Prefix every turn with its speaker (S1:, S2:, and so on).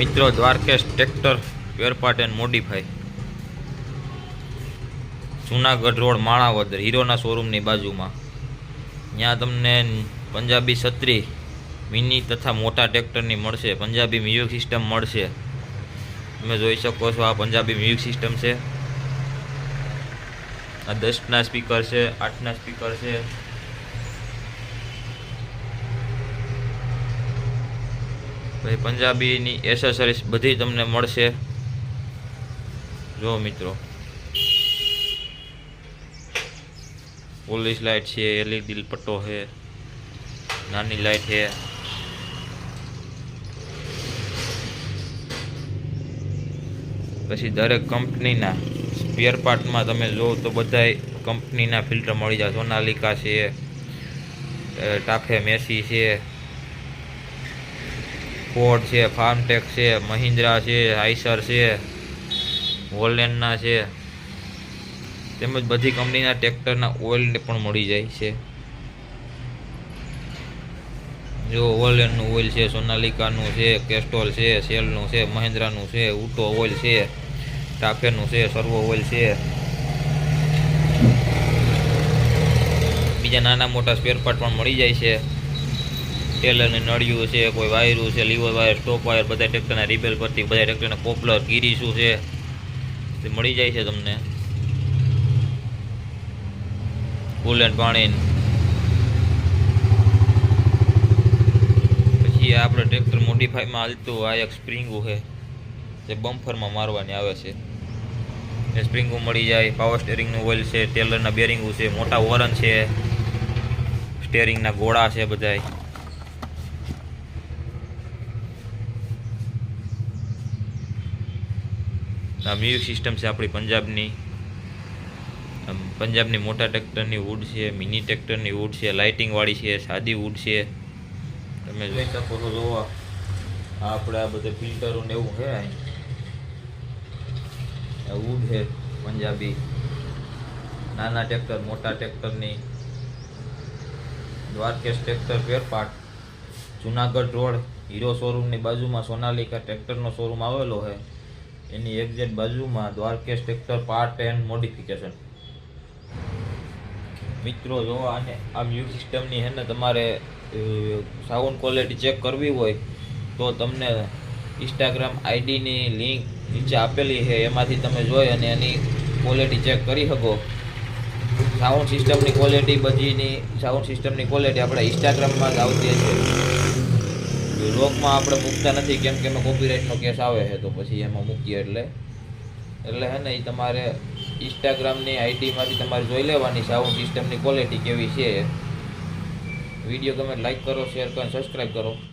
S1: મિત્રો, Dwarkesh tractor વેરપાટ and modify Junagadh road, Manavadar, હીરોના શોરૂમની બાજુમાં. ત્યાં તમને પંજાબી છત્રી, મિની તથા મોટા ટ્રેક્ટરની મળશે. પંજાબી મ્યુઝિક સિસ્ટમ મળશે. તમે જોઈ શકો છો, આ પંજાબી મ્યુઝિક સિસ્ટમ છે. આ દસના સ્પીકર છે, આઠના સ્પીકર છે. પછી પંજાબીની એસેસરીઝ બધી તમને મળશે. જો મિત્રો. પોલીસ લાઇટ છે એલઈડી પટ્ટો છે, નાની લાઇટ છે. પછી દરેક કંપનીના સ્પેર પાર્ટમાં તમે જો તો બધાય કંપનીના ફિલ્ટર મળી જાય. સોનાલિકા છે ટાફે મેસી છે ફોર્ડ છે ફાર્મટેક છે મહિન્દ્રા છે આઈસર છે વોલેન્ડના છે. તેમજ બધી કંપનીના ટ્રેક્ટરના ઓઇલ પણ મળી જાય છે. જો વોલેન્ડનું ઓઇલ છે સોનાલિકાનું છે કેસ્ટોલ છે સેલનું છે મહિન્દ્રાનું છે ઉટો ઓઇલ છે ટાફેનું છે સર્વો ઓઇલ છે. બીજા નાના મોટા સ્પેરપાર્ટ પણ મળી જાય છે. ટેલરની નળિયું છે, કોઈ વાયરું છે, લીવર વાયર સ્ટોપ વાયર, બધા ટ્રેક્ટરના રિપેર પરથી બધા ટ્રેક્ટરના પોપલર ગીરીશું છે. તે મળી જાય છે તમને. કુલેન પાણી પછી આપણે ટ્રેક્ટર મોડિફાઈમાં હાલતું આ એક સ્પ્રિંગું છે, જે બમ્ફરમાં મારવાની આવે છે. એ સ્પ્રિંગું મળી જાય પાવર સ્ટેરિંગનું ઓઇલ છે ટેલરના બેરિંગું છે, મોટા વોરન છે સ્ટેરિંગના ગોળા છે બધાય. આ મ્યુઝિક સિસ્ટમ છે આપણી પંજાબની. પંજાબની મોટા ટ્રેક્ટરની વુડ છે મિની ટ્રેક્ટરની વુડ છે લાઇટિંગવાળી છે, સાદી વુડ છે. તમે જોઈ શકો છો જોવા. આપણે આ બધા ફિલ્ટરો ને એવું છે આ વુડ છે પંજાબી. નાના ટ્રેક્ટર, મોટા ટ્રેક્ટરની. દ્વારકેશ ટ્રેક્ટર ફેરપાટ જુનાગઢ રોડ, હીરો શોરૂમની બાજુમાં સોનાલિકા ટ્રેક્ટરનો શોરૂમ આવેલો છે. એની એક્ઝેક્ટ બાજુમાં Dwarkesh tractor part and modification મિત્રો, જો આને, આ મ્યુઝિક સિસ્ટમની છે ને તમારે સાઉન્ડ ક્વોલિટી ચેક કરવી હોય, તો તમને ઇન્સ્ટાગ્રામ આઈડીની લિંક નીચે આપેલી છે, એમાંથી તમે જોઈ અને એની ક્વોલિટી ચેક કરી શકો. સાઉન્ડ સિસ્ટમની ક્વોલિટી બધીની સાઉન્ડ સિસ્ટમની ક્વોલિટી આપણે ઇન્સ્ટાગ્રામમાં જ આવતી છે લોકમાં આપણે મૂકતા નથી, કેમ કે એમાં કોપીરાઇટનો કેસ આવે છે, તો પછી એમાં મૂકીએ એટલે. એટલે હે ને એ તમારે ઇન્સ્ટાગ્રામની આઈડીમાંથી તમારે જોઈ લેવાની સાઉન્ડ સિસ્ટમની ક્વોલિટી કેવી છે. વીડિયો ગમે લાઇક કરો શેર કરો સબસ્ક્રાઈબ કરો.